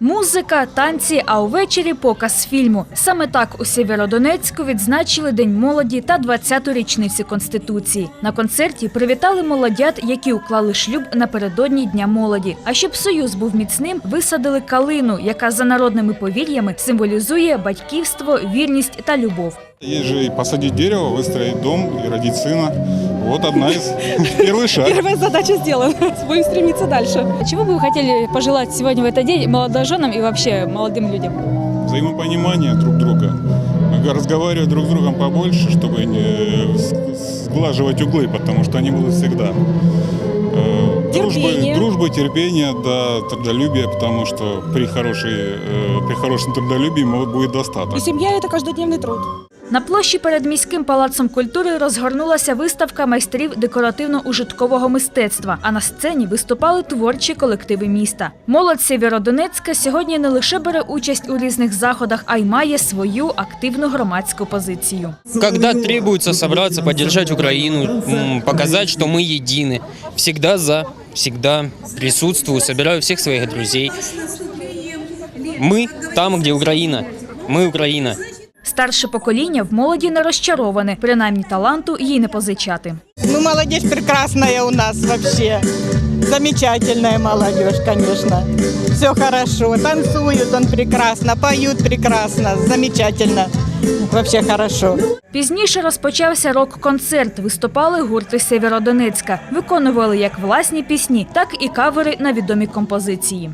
Музика, танці, а увечері показ фільму. Саме так у Сєвєродонецьку відзначили День молоді та 20-ту річницю Конституції. На концерті привітали молодят, які уклали шлюб напередодні Дня молоді. А щоб союз був міцним, висадили калину, яка за народними повір'ями символізує батьківство, вірність та любов. Есть же и посадить дерево, выстроить дом и родить сына. Вот одна из первый шаг. Первая задача сделана. Будем стремиться дальше. Чего бы вы хотели пожелать сегодня в этот день молодоженам и вообще молодым людям? Взаимопонимание друг друга. Разговаривать друг с другом побольше, чтобы не с- сглаживать углы, потому что они будут всегда. Э, Терпение. Дружбы, дружбы, терпение, да, трудолюбие, потому что при, хорошей, э, при хорошем трудолюбии будет достаток. И семья – это каждодневный труд. На площі перед міським палацом культури розгорнулася виставка майстрів декоративно-ужиткового мистецтва. А на сцені виступали творчі колективи міста. Молодь Сєвєродонецька сьогодні не лише бере участь у різних заходах, а й має свою активну громадську позицію. Когда требуется собраться, поддержать Украину, м, показать, что мы едины. Всегда за, всегда присутствую, собираю всех своих друзей. Мы там, где Украина. Мы Украина. Старше покоління в молоді не розчароване, принаймні таланту їй не позичати. Ну, молодежь прекрасная у нас вообще. Замечательная молодежь, конечно. Все хорошо. Танцуют он прекрасно, поют прекрасно, замечательно. Вообще хорошо. Пізніше розпочався рок-концерт. Виступали гурти Сєвєродонецька. Виконували як власні пісні, так і кавери на відомі композиції.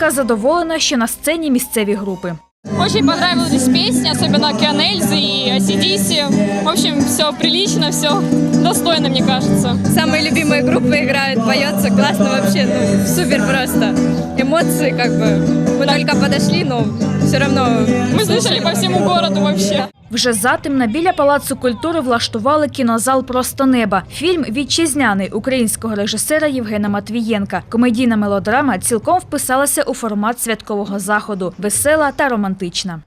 Публіка задоволена, що на сцені місцеві групи. Очень понравились песни, особенно Океан Эльзы и Осидиси. В общем, все прилично, все достойно, мне кажется. Самые любимые группы играют, поется классно вообще, ну, супер просто. Эмоции как бы. Мы только подошли, но все равно Мы слышали по всему городу вообще. Вже затемно біля палацу культури влаштували кінозал Просто неба. Фільм вітчизняний українського режисера Євгена Матвієнка. Комедійна мелодрама цілком вписалася у формат святкового заходу, весела та романтична.